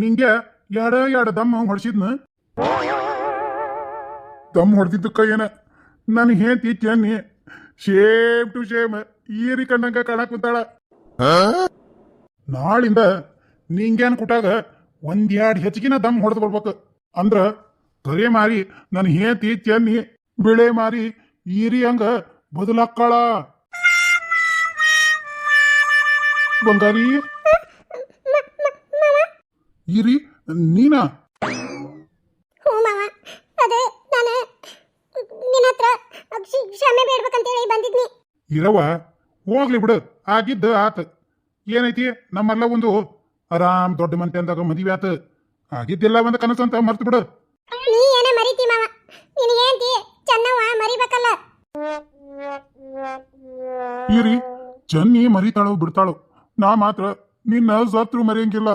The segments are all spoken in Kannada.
ನಿಂಗೆ ಎಡ ಎಡ ದಮ್ಮ ಹೊಡ್ಸಿದ್ನ? ದಮ್ ಹೊಡೆದಿದ್ದಕ್ಕ ಏನ ನನ್ ಹೇಂತಿ ಚೆನ್ನಿ ಶೇಮ್ ಟು ಶೇಮ್ ಈರಿ ಕಂಡಂಗ ಕಾಣಕ್ ಕುಂತಾಳ. ನಾಳಿಂದ ನಿಂಗೇನ್ ಕುಟಾಗ ಒಂದೆರಡು ಹೆಚ್ಚಿಗಿನ ದಮ್ ಹೊಡೆದು ಬರ್ಬೇಕು. ಅಂದ್ರ ಕರೆ ಮಾರಿ ನನ್ ಹೇಂತಿ ಚೆನ್ನಿ ಬಿಳೆ ಮಾರಿ ಈರಿ ಹಂಗ ಬದಲಾಕ್ಕಾಳ. ಬಂಗಾರಿ. ಈರಿ ನೀನಾ. ಹ್ಞೂ ಮಾವ. ಅದೇ ನಾನು ನಿನ್ನ ಹತ್ರ ಕ್ಷ- ಕ್ಷಮೆ ಬೇಡ್ಬೇಕಂತೇಳಿ ಬಂದಿದ್ನಿ. ಇರವ ಹೋಗ್ಲಿ ಬಿಡು. ಆಗಿದ್ದು ಆತ. ಏನೈತಿ? ನಮ್ಮೆಲ್ಲ ಒಂದು ಆರಾಮ್ ದೊಡ್ಡ ಮಂತೆ ಅಂದಾಗ ಮದುವೆ ಆತ. ಆಗಿದ್ದೆಲ್ಲ ಒಂದು ಕನಸು ಅಂತ ಮರ್ತು ಬಿಡು. ನೀ ಏನೇ ಮರಿತಿ ಮಾವ. ನಿನಗೇಂತಿ ಚೆನ್ನವ್ವ ಮರಿಬೇಕಲ್ಲ. ಇರಿ ಚನ್ನಿ ಮರಿತಾಳೋ ಬಿಡ್ತಾಳೋ. ನಾ ಮಾತ್ರ ನಿನ್ನ ಸತ್ರು ಮರೆಯಂಗಿಲ್ಲ.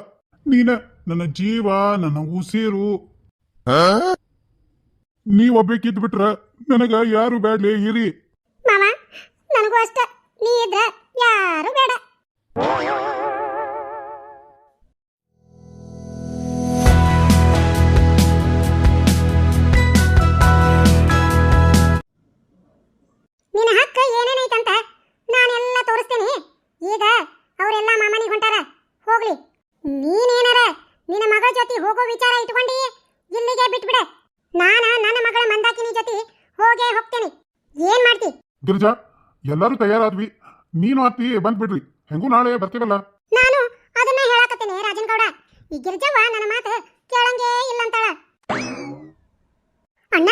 ನೀನ ನನ್ನ ಜೀವ ನನ್ನ ಉಸಿರು. ನೀ ಒಬ್ಬೇಕಿದ್ ಬಿಟ್ರ ನನಗ ಯಾರು ಬ್ಯಾಡ್ಲಿ ಇರಿ. ಮಾವ ನನಗೂ ಅಷ್ಟ. ನೀ ಇದ್ರ ಯಾರು ಬೇಡ. ನಿನ್ನ ಹಕ್ಕ ಏನೇನೈತಂತ ನಾನೆಲ್ಲ ತೋರಿಸ್ತೇನೆ. ಈಗ ಅವರೆಲ್ಲ ಮಾಮನಿಗೆ ಹೊಂಟಾರ. ಹೋಗ್ಲಿ. ನೀನೇನಾರ ನಿನ್ನ ಮಗಳ ಜೊತೆ ಹೋಗೋ ವಿಚಾರ ಇಟ್ಕೊಂಡಿ. ಇಲ್ಲಿಗೆ ಬಿಟ್ಬಿಡ. ನಾನ ನನ್ನ ಮಗಳ ಮಂದಾಕಿನಿ ಜೊತೆ ಹೋಗೇ ಹೋಗ್ತೇನೆ. ಏನ್ ಮಾಡ್ತಿ? ಗಿರಿಜಾ ಎಲ್ಲರೂ ತಯಾರಾದ್ವಿ. ನೀನು ಅತ್ತಿ ಬಂದ್ಬಿಡ್ರಿ. ಹೆಂಗೂ ನಾಳೆ ಬರ್ತೀವಲ್ಲ? ನಾನು ಅದನ್ನ ಹೇಳಕತ್ತೇನೆ ರಾಜನ್ ಗೌಡ. ಈ ಗಿರಿಜವ್ವ ನನ್ನ ಮಾತು ಕೇಳಂಗೇ ಇಲ್ಲ ಅಂತಾಳ ಅಣ್ಣ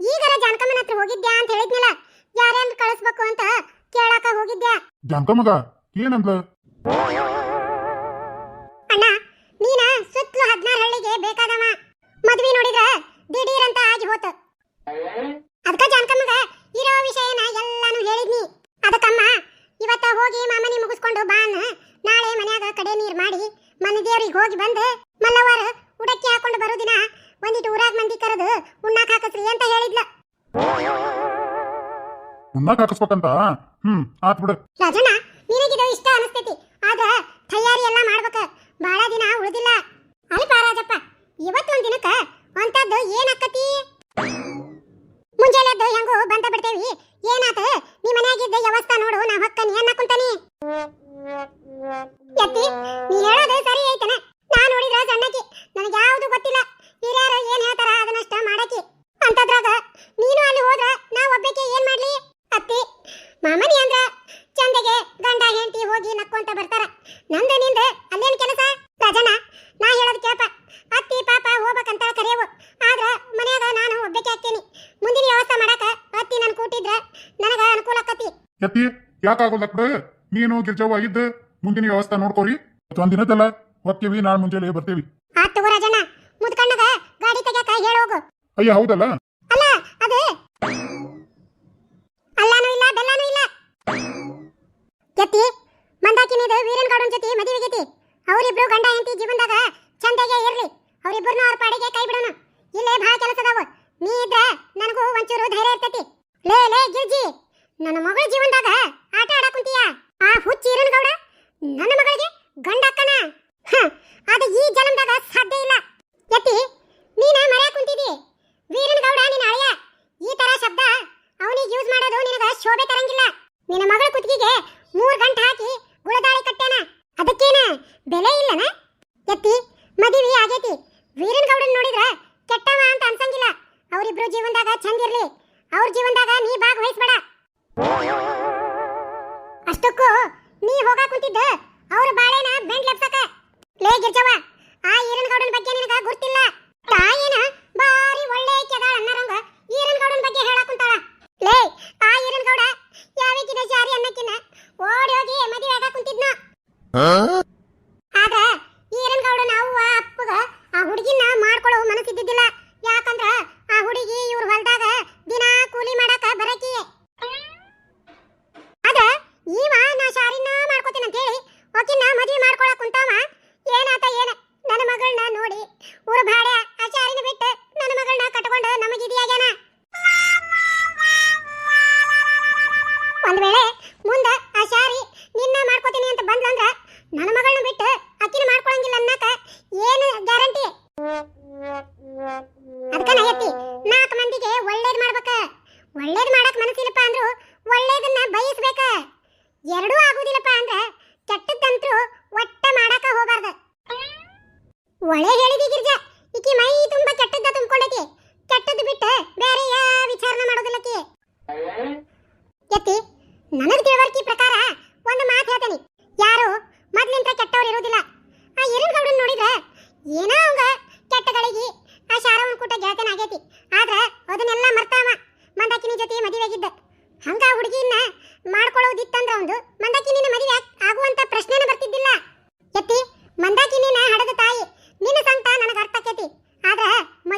ಈಗರ ಜಾನಕಮ್ಮನ ಹತ್ರ ಹೋಗಿದ್ಯಾ ಅಂತ ಹೇಳಿದ್ನಲ್ಲ. ಯಾರ್ಯಾರು ಕಳಿಸ್ಬೇಕು ಅಂತ ಕೇಳಾಕ ಹೋಗಿದ್ಯಾ? ಜಾನಕಮ್ಮಗ ಮಗ ಏನಂದ್ಲ? ಹಳ್ಳಿಗೆ ಬೇಕಾದವ. ಮದ್ವಿ ನೋಡಿದ್ರ ದಿಢೀರ್ ಅಂತ ಆಗಿ ಹೋತ. ಅದಕ್ಕ ಜಾನಕಮ್ಮಗ ಇರೋ ವಿಷಯನ ಎಲ್ಲಾನು ಹೇಳಿದ್ನಿ. ಅದಕ್ಕಮ್ಮ ಇವತ್ತ ಹೋಗಿ ಮಾಮನಿ ಮುಗಿಸ್ಕೊಂಡು ಬಾ ಅನ್ನ ನಾಳೆ ಮನ್ಯಾಗ ಕಡೆ ನೀರ್ ಮಾಡಿ ಮನೆ ದೇವ್ರಿಗೆ ಹೋಗಿ ಬಂದು ಮಲ್ಲವಾರ ಉಡಕ್ಕಿ ಹಾಕೊಂಡು ಬರೋ ದಿನ ಒಂದಿಟ್ಟು ಊರಾಗ ಮಂದಿ ಕರೆದು ಉಣ್ಣಾಕ ಹಾಕಸ್ರಿ ಅಂತ ಹೇಳಿದ್ಲ. ಉಣ್ಣಾಕ್ ಹಾಕಿಸ್ಬೇಕಂತ? ಹ್ಮ್ ಆತ್ ಬಿಡು. ರಾಜಣ್ಣ ನಿನಗಿದು ಇಷ್ಟ ಅನಿಸ್ತೈತಿ. ಆದ್ರ ತಯಾರಿ ಎಲ್ಲ ಮಾಡ್ಬೇಕ. ಬಹಳ ದಿನ ಉಳಿದಿಲ್ಲ. ಇವತ್ತೊಂದ್ ದಿನಕ್ಕ ಅಂತದ್ದು ಏನಾಕತಿ ಮುಂಜಾನೆ ಹೆಂಗೋ ಬಂದ ಬಿಡ್ತೇವಿ. ಏನಾತ? ನೀ ಮನ್ಯಾಗಿದ್ದ ವ್ಯವಸ್ಥಾ ನೋಡು, ನಾ ಹೊಕ್ಕನಿ ಅನ್ನಕುಂತಾನಿ ಯತ್ತಿ, ನೀ ಹೇಳೋದು ಸರಿ ಐತನ? ನಾ ನೋಡಿದ್ರ ಸಣ್ಣಕಿ ನನಗೆ ಯಾವುದು ಗೊತ್ತಿಲ್ಲ. ಹಿರಿಯರು ಏನ್ ಹೇಳ್ತಾರ ಅದನ್ನಷ್ಟ ಮಾಡಕಿ ಅಂತದ್ರಾಗ ನೀನು ಅಲ್ಲಿ ಹೋದ್ರ ನಾ ಒಬ್ಬಕ್ಕೆ ಏನ್ ಮಾಡ್ಲಿ? ಅತ್ತಿ, ಮಾಮನಿ ಅಂದ್ರ ಚಂದಗೆ ಗಂಡ ಹೆಂಡತಿ ಹೋಗಿ ನಕ್ಕೊಂತ ಬರ್ತಾರ ನಂದ ನಿಂದ ಅಲ್ಲೇನ್ ಕೆಲಸ ರಾಜಣ್ಣ ನಾ ಹೇಳೋದ್ ಕೇಳಪ್ಪ ಅತ್ತಿ ಪಾಪ ಹೋಗ್ಬೇಕಂತ ಕರೆಯವು ಆದ್ರ ಮನ್ಯಾಗ ನಾನು ಒಬ್ಬಕ್ಕೆ ಹಾಕ್ತೇನಿ ಮುಂದಿನ ವ್ಯವಸ್ಥೆ ಮಾಡಾಕ ಅತ್ತಿ ನನ್ ಕೂಟಿದ್ರ ನನಗ ಅನುಕೂಲ ಆಕತಿ ಯಾಕಾಗೋಲ್ಲ ಬಿಡು ನೀನು ಗಿರ್ಜವ್ವ ಇದ್ದ ಮುಂದಿನ ವ್ಯವಸ್ಥೆ ನೋಡ್ಕೋರಿ. ಒಂದ್ ದಿನದಲ್ಲ ಹೋಗ್ತೀವಿ ನಾಳೆ ಮುಂಜಾನೆ ಬರ್ತೇವಿ. ಆತ್ ತಗೋ ರಾಜಣ್ಣ ಮುದ್ಕಣ್ಣಗ ಗಾಡಿ ತೆಗ್ಯಾಕ ಹೇಳೋಗು ಅಯ್ಯ ಹೌದಲ್ಲ? ಅಲ್ಲ ಅದು ಅಲ್ಲಾನು ಇಲ್ಲ ಬೆಲ್ಲಾನು ಇಲ್ಲ. ಎತ್ತಿ ಮಂದಾಕಿನಿದು ವೀರನ್ ಗೌಡನ್ ಜೊತೆ ಮದುವೆಗೈತಿ ಅವರಿಬ್ರು ಗಂಡ ಹೆಂಡತಿ ಜೀವನದಾಗ ಚಂದಾಗೆ ಇರ್ಲಿ. ಅವರಿಬ್ರನ್ನ ಅವ್ರ ಪಾಡಿಗೆ ಕೈ ಬಿಡೋಣ. ಇಲ್ಲೇ ಭಾಳ ಕೆಲಸ ಅದಾವ ನೀ ಇದ್ರ ನನಗೂ ಒಂಚೂರು ಧೈರ್ಯ ಇರ್ತೈತಿ. ಲೇ ಲೇ ಗಿರ್ಜಿ ನನ್ನ ಮಗಳ ಜೀವನದಾಗ ಕುಂತೀಯ? ಆ ಹುಚ್ಚಿ ಈರನ್ ಗೌಡ ನನ್ನ ಮಗಳಿಗೆ? ಗಂಡ ಅಕ್ಕನ? ಅದು ಈ ಜನ್ಮದಾಗ ಸಾಧ್ಯ ಇಲ್ಲ. ಯತಿ, ನೀನ ಮರೆಯ ಕುಂತಿದಿ ವೀರನ್ ಗೌಡ ನಿನ್ನ ಅಳಿಯ, ಈ ತರ ಶಬ್ದ ಅವನಿಗೆ ಯೂಸ್ ಮಾಡೋದು ನಿನಗ ಶೋಭೆ ತರಂಗಿಲ್ಲ. ನಿನ್ನ ಮಗಳ ಕುತ್ತಿಗೆಗೆ ಮೂರ್ ಗಂಟೆ ಹಾಕಿ ಗುಳದಾಳಿ ಕಟ್ಟೇನ ಅದಕ್ಕೇನ ಬೆಲೆ ಇಲ್ಲನ? ಎತ್ತಿ ಮದುವೆ ಆಗೈತಿ. ವೀರನ್ ಗೌಡನ್ ನೋಡಿದ್ರ ಕೆಟ್ಟವ ಅಂತ ಅನ್ಸಂಗಿಲ್ಲ. ಅವರಿಬ್ರು ಜೀವನದಾಗ ಚಂದ ಇರ್ಲಿ. ಅವ್ರ ಜೀವನದಾಗ ನೀ ಭಾಗವಹಿಸ್ಬೇಡ. ಅಷ್ಟಕ್ಕೂ ನೀ ಹೋಗಾಕ್ ಕುಂತಿದ್ದ. ಅವ್ರ ಬಾಳೆನ ಬೆಂಡ್ ಲೆಪ್ಸಕ. ಲೇ ಗಿರ್ಜವ್ವ, ಆ ಈರನ್ ಗೌಡನ್ ಬಗ್ಗೆ ನಿನಗ ಗುರ್ತಿಲ್ಲ ತಾಯಿನ ಬಾರಿ ಒಳ್ಳೆ ಕೆದಾಳ ಅನ್ನರಂಗ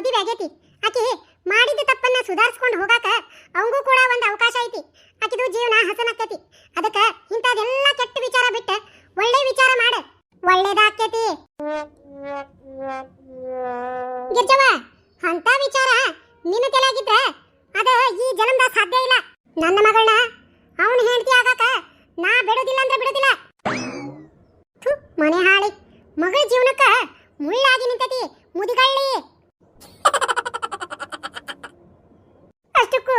ಮದುವೆ ಆಗೈತಿ. ಆಕಿ ಮಾಡಿದ ತಪ್ಪನ್ನ ಸುಧಾರಿಸ್ಕೊಂಡು ಹೋಗಾಕ ಅವಂಗೂ ಕೂಡ ಒಂದು ಅವಕಾಶ ಐತಿ. ಆಕಿದು ಜೀವನ ಹಸನಕ್ಕತಿ ಅದಕ್ಕ ಇಂಥದೆಲ್ಲ ಕೆಟ್ಟ ವಿಚಾರ ಬಿಟ್ಟು ಒಳ್ಳೆ ವಿಚಾರ ಮಾಡ. ಒಳ್ಳೇದಾಕೈತಿ ಗಿರ್ಜವ ಅಂತ ವಿಚಾರ ನಿನ್ನ ತಲೆಯಾಗಿದ್ರ ಅದ ಈ ಜನ್ಮದ ಸಾಧ್ಯ ಇಲ್ಲ. ನನ್ನ ಮಗಳನ್ನ ಅವನ ಹೆಂಡತಿ ಆಗಾಕ ನಾ ಬಿಡೋದಿಲ್ಲ ಅಂದ್ರೆ ಬಿಡೋದಿಲ್ಲ. ಮನೆ ಹಾಳಿ. ಮಗಳ ಜೀವನಕ್ಕ ಮುಳ್ಳಾಗಿ ನಿಂತತಿ ಮುದಿಗಳ್ಳಿ ಅಷ್ಟಕ್ಕೂ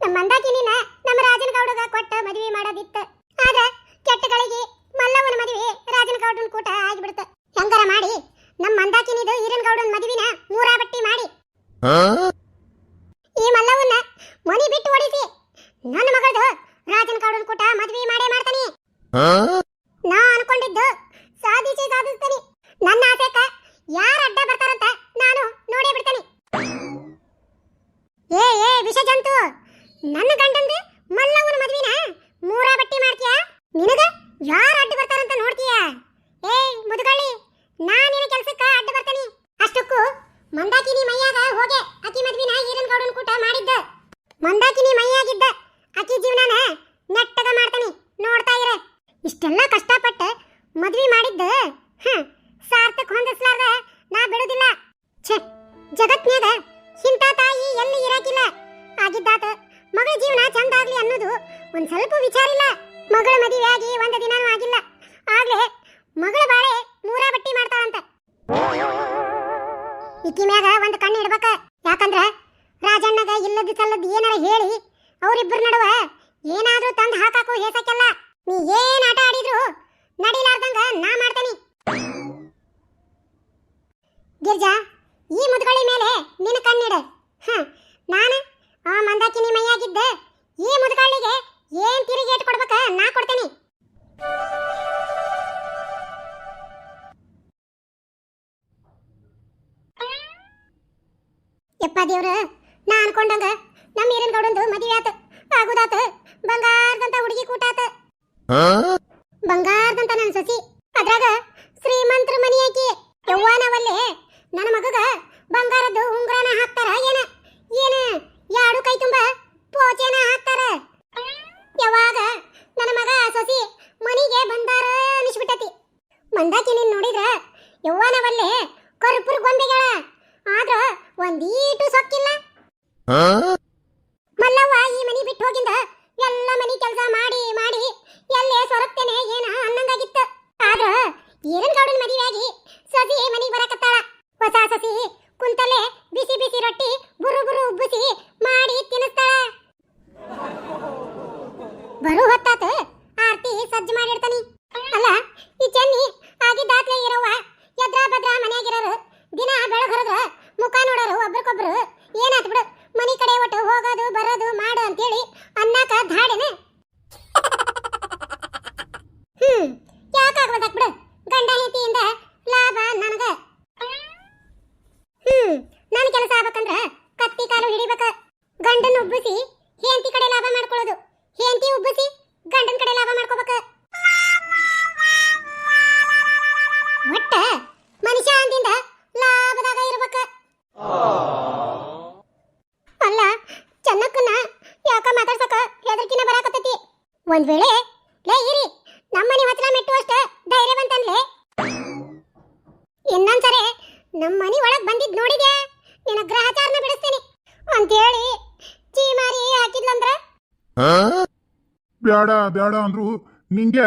ನಮ್ಮ ಮಂದಾಕಿನಿನ ನಮ್ಮ ರಾಜನ ಗೌಡಗ ಕೊಟ್ಟ ಮದುವೆ ಮಾಡೋದಿತ್ತ ಆದ್ರ ಕೆಟ್ಟಗಳಿಗೆ ಮಲ್ಲವನ ಮದುವೆ ರಾಜನ ಗೌಡನ ಕೂಟ ಆಗಿಬಿಡ್ತ ಹೆಂಗಾರ ಮಾಡಿ ನಮ್ಮ ಗೌಡನ್ ಗೌಡನ ಮದುವಿನ ಮೂರಾ ಬಟ್ಟಿ ಮಾಡಿ ಈ ಮಲ್ಲವನ್ನ ಮನಿ ಬಿಟ್ಟು ಓಡಿಸಿ. ನನ್ನ ಮಗಳದು ರಾಜನ್ ಗೌಡನ್ ಕೂಟ ಮದುವೆ ಮಾಡೇ ಮಾಡ್ತಾನೆ. ಅನ್ನೋದು ಒಂದ್ ಸ್ವಲ್ಪ ವಿಚಾರ ಇಲ್ಲ ಮಗಳ ಮದುವೆ ಆಗಿ ಒಂದು ದಿನಾನೂ ಆಗಿಲ್ಲ. ಆಗ್ಲೇ ಮಗಳ ಬಾಳೆ ಮೂರಾ ಬಟ್ಟಿ ಮಾಡ್ತಾಳಂತ. ಇಕ್ಕಿ ಮ್ಯಾಗ ಒಂದು ಕಣ್ಣು ಇಡ್ಬೇಕ. ಯಾಕಂದ್ರ ರಾಜಣ್ಣಗ ಇಲ್ಲದ ಸಲ್ಲದ ಏನಾರ ಹೇಳಿ ಅವರಿಬ್ಬರ ನಡುವ ಏನಾದ್ರೂ ತಂದು ಹಾಕಾಕು ಹೇಸಕ್ಕೆಲ್ಲ ನೀ ಏನ್ ಆಟ ಆಡಿದ್ರು ನಡಿಲಾರ್ದಂಗ ನಾ ಮಾಡ್ತೇನಿ. ಗಿರ್ಜಾ, ಈ ಮುದ್ಗಳಿ ಮೇಲೆ ನಿನ್ನ ಕಣ್ಣಿಡ. ಹ ನಾನು ಆ ಮಂದಾಕಿನಿ ಮೈಯಾಗಿದ್ದ ಈ ಮುದುಗಳಿಗೆ ಏನ್ ತಿರುಗೇಟ್ ಕೊಡ್ಬೇಕ ನಾ ಕೊಡ್ತೀನಿ. ಯಪ್ಪ ದೇವ್ರ ನಾ ಅನ್ಕೊಂಡಂಗ ನಮ್ಮ ಈರನ್ ಗೌಡಂದು ಮದುವೆ ಆತ ಆಗುದಾತ ಬಂಗಾರದಂತ ಹುಡುಗಿ ಕೂಟಾತ. ಬಂಗಾರದಂತ ನನ್ನ ಸಸಿ ಅದ್ರಾಗ ಶ್ರೀಮಂತರ ಮನಿ ಆಕಿ ಯವ್ವಾನವಲ್ಲೇ ನನ್ನ ಮಗಗ ಬಂಗಾರದ್ದು ಉಂಗುರನ ಹಾಕ್ತಾರ ಏನ ಯಾಡು ಕೈ ತುಂಬ ಪೋಚೆನ ಹಾಕ್ತಾರ ಯಾವಾಗ ನನ್ನ ಮಗ ಸಸಿ ಮನಿಗೆ ಬಂದಾರ ಅನಿಸ್ಬಿಟ್ಟತಿ ಮಂದಾಕಿ ನೀನ್ ನೋಡಿದ್ರ ಯವ್ವಾನವಲ್ಲೇ ಕರ್ಪುರ್ ಗೊಂಬೆಗಳ ಆದ್ರ ಒಂದೀಟು ಸೊಕ್ಕಿಲ್ಲ ಮಲ್ಲವ್ವ ಈ ಮನಿ ಬಿಟ್ಟು ಹೋಗಿಂದ ಎಲ್ಲ ಮನಿ ಕೆಲಸ ಮಾಡಿ ಮಾಡಿ ಎಲ್ಲೇ ಸೊರಗ್ತೇನೆ ಏನ ಅನ್ನಂಗಾಗಿತ್ತ ಆದ್ರ ಈರನ್ ಗೌಡನ್ ಮದುವೆಯಾಗಿ ಸಸಿ ಮನಿಗೆ ಬರಕತ್ತಾಳ ಹೊಸ ಸಸಿ ಕುಂತಲ್ಲೇ ಬಿಸಿ ಬಿಸಿ ರೊಟ್ಟಿ ಬುರು ಬುರು ಉಬ್ಬಿಸಿ ಮಾಡಿ ತಿನ್ನಿಸ್ತಾಳ ಬರು ಹೊತ್ತಾತ ಆರ್ತಿ ಸಜ್ಜು ಮಾಡಿರ್ತಾನಿ ಅಲ್ಲ ಈ ಚೆನ್ನಿ ಆಗಿದ್ದಾತ್ಲೆ ಇರವ್ವ ಎದ್ರ ಭದ್ರ ಮನ್ಯಾಗಿರೋರು ದಿನ ಬೆಳಗ್ ಹೊರದ್ರ ಮುಖ ನೋಡೋರು ಏನಾತ್ ಬಿಡು. ಒಂದ್ ವೇಳೆ ಲೇ ಇರಿ ನಮ್ಮನೆ ಹತ್ರ ಮೆಟ್ಟುವಷ್ಟ ಧೈರ್ಯ ಬಂತಂದ್ಲೆ ಇನ್ನೊಂದ್ಸರಿ ನಮ್ಮ ಮನಿ ಒಳಗ್ ಬಂದಿದ್ ನೋಡಿದ್ಯಾ? ನಿನ್ನ ಗ್ರಹಚಾರನ ಬಿಡಿಸ್ತೀನಿ. ಅಂತೇಳಿ ಚೀಮಾರಿ ಹಾಕಿದ್ಲಂದ್ರ? ಬ್ಯಾಡ ಬ್ಯಾಡ ಅಂದ್ರು ನಿಂಗೆ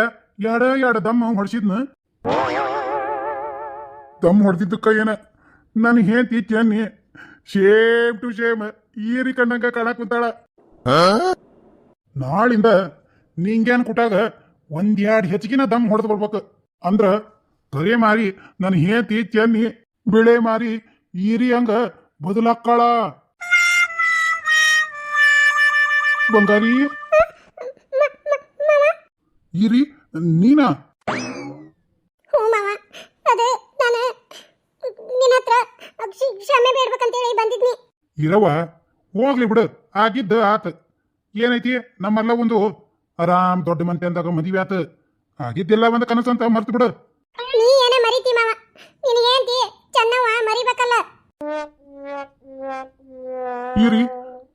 ಎಡ ಎಡ ದಮ್ಮ ಹೊಡ್ಸಿದ್ನ? ದಮ್ ಹೊಡೆದಿದ್ದಕ್ಕ ಏನ? ನನ್ನ ಹೇಂತಿ ಚೆನ್ನಿ ಶೇಮ್ ಟು ಶೇಮ್ ಈರಿ ಕಣ್ಣಂಗ ಕಾಣಕ್ ಕುಂತಾಳ. ನಾಳಿಂದ ನಿಂಗೇನ್ ಕುಟಾಗ ಒಂದ್ ಎರಡ್ ಹೆಚ್ಚಿಗಿನ ದಮ್ ಹೊಡೆದು ಬರ್ಬೇಕು. ಅಂದ್ರ ಕರೆ ಮಾರಿ ನನ್ನ ಹೇತಿ ಚೆನ್ನಿ ಬೆಳೆ ಮಾರಿ ಈರಿ ಹಂಗ ಬದಲಾಕ್ಕಳ. ಬಂಗಾರಿ. ಈರಿ ನೀನಾ? ಕ್ಷಮೆ ಬೇಡ್ಬೇಕಂತೇಳಿ ಬಂದಿದ್ನಿ. ಇರವ ಹೋಗ್ಲಿ ಬಿಡು. ಆಗಿದ್ದ ಆತ. ಏನೈತಿ? ನಮ್ಮಲ್ಲ ಒಂದು ಆರಾಮ್ ದೊಡ್ಡ ಮಂತೆ ಅಂದಾಗ ಮದುವೆ ಆತ. ಆಗಿದ್ದೆಲ್ಲ ಒಂದು ಕನಸಂತ ಮರ್ತು ಬಿಡು. ನೀ ಏನ ಮರಿತಿ ಮಾವ? ಚೆನ್ನವ ಮರಿಬೇಕಲ್ಲ. ಈರಿ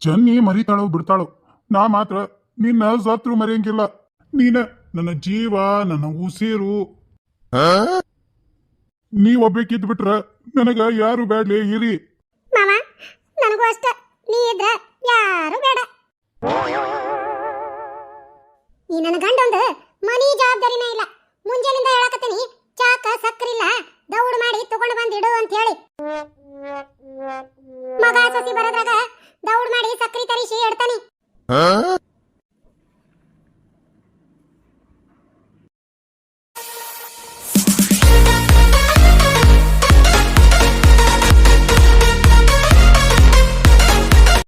ಚನ್ನಿ ಮರಿತಾಳೋ ಬಿಡ್ತಾಳೋ? ನಾ ಮಾತ್ರ ನಿನ್ನ ಸತ್ರು ಮರೆಯಂಗಿಲ್ಲ. ನೀನ ನನ್ನ ಜೀವ ನನ್ನ ಉಸಿರು. ನೀ ಒಬ್ಬೇಕಿದ್ ಬಿಟ್ರ ನನಗ ಯಾರು ಬೇಡ್ಲಿ ಇರಿ. ಮಾವ ನನಗೂ ಅಷ್ಟ. ನೀ ಇದ್ರ ಯಾರು ಬೇಡ ಈ ನನ್ನ ಗಂಡ ಒಂದು ಮನಿ ಜವಾಬ್ದಾರಿನೇ ಇಲ್ಲ. ಮುಂಜಾನಿಂದ ಹೇಳಕತ್ತೀನಿ